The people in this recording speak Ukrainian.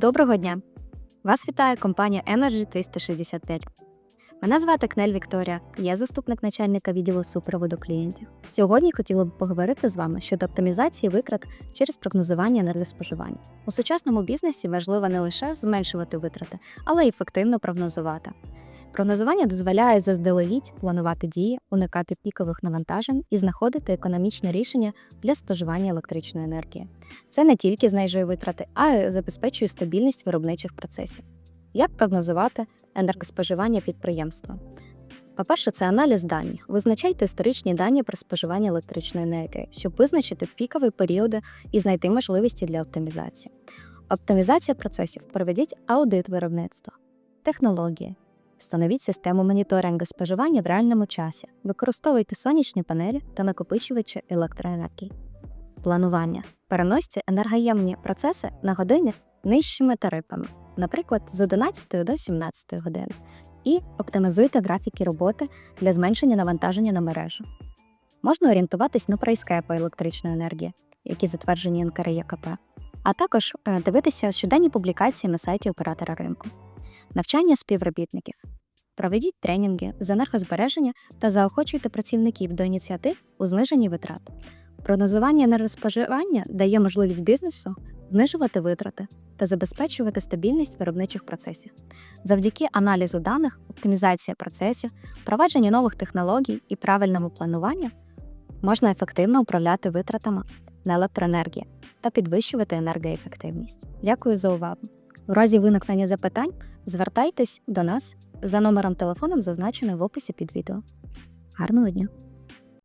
Доброго дня! Вас вітає компанія Energy 365. Мене звати Кнель Вікторія, я заступник начальника відділу супроводу клієнтів. Сьогодні хотіла б поговорити з вами щодо оптимізації витрат через прогнозування енергоспоживання. У сучасному бізнесі важливо не лише зменшувати витрати, але й ефективно прогнозувати. Прогнозування дозволяє заздалегідь планувати дії, уникати пікових навантажень і знаходити економічне рішення для споживання електричної енергії. Це не тільки знижує витрати, а й забезпечує стабільність виробничих процесів. Як прогнозувати енергоспоживання підприємства? По-перше, це аналіз даних. Визначайте історичні дані про споживання електричної енергії, щоб визначити пікові періоди і знайти можливості для оптимізації. Оптимізація процесів проведіть аудит виробництва, технології. Встановіть систему моніторингу споживання в реальному часі. Використовуйте сонячні панелі та накопичувачі електроенергії. Планування. Переносьте енергоємні процеси на години нижчими тарифами, наприклад, з 11 до 17 години, і оптимізуйте графіки роботи для зменшення навантаження на мережу. Можна орієнтуватись на прайскепи електричної енергії, які затверджені НКРЄКП, а також е, дивитися щоденні публікації на сайті оператора ринку, навчання співробітників. Проведіть тренінги з енергозбереження та заохочуйте працівників до ініціатив у зниженні витрат. Прогнозування енергоспоживання дає можливість бізнесу знижувати витрати та забезпечувати стабільність виробничих процесів. Завдяки аналізу даних, оптимізації процесів, впровадженню нових технологій і правильному плануванню можна ефективно управляти витратами на електроенергію та підвищувати енергоефективність. Дякую за увагу. У разі виникнення запитань звертайтесь до нас за номером телефону, зазначеним в описі під відео. Гарного дня!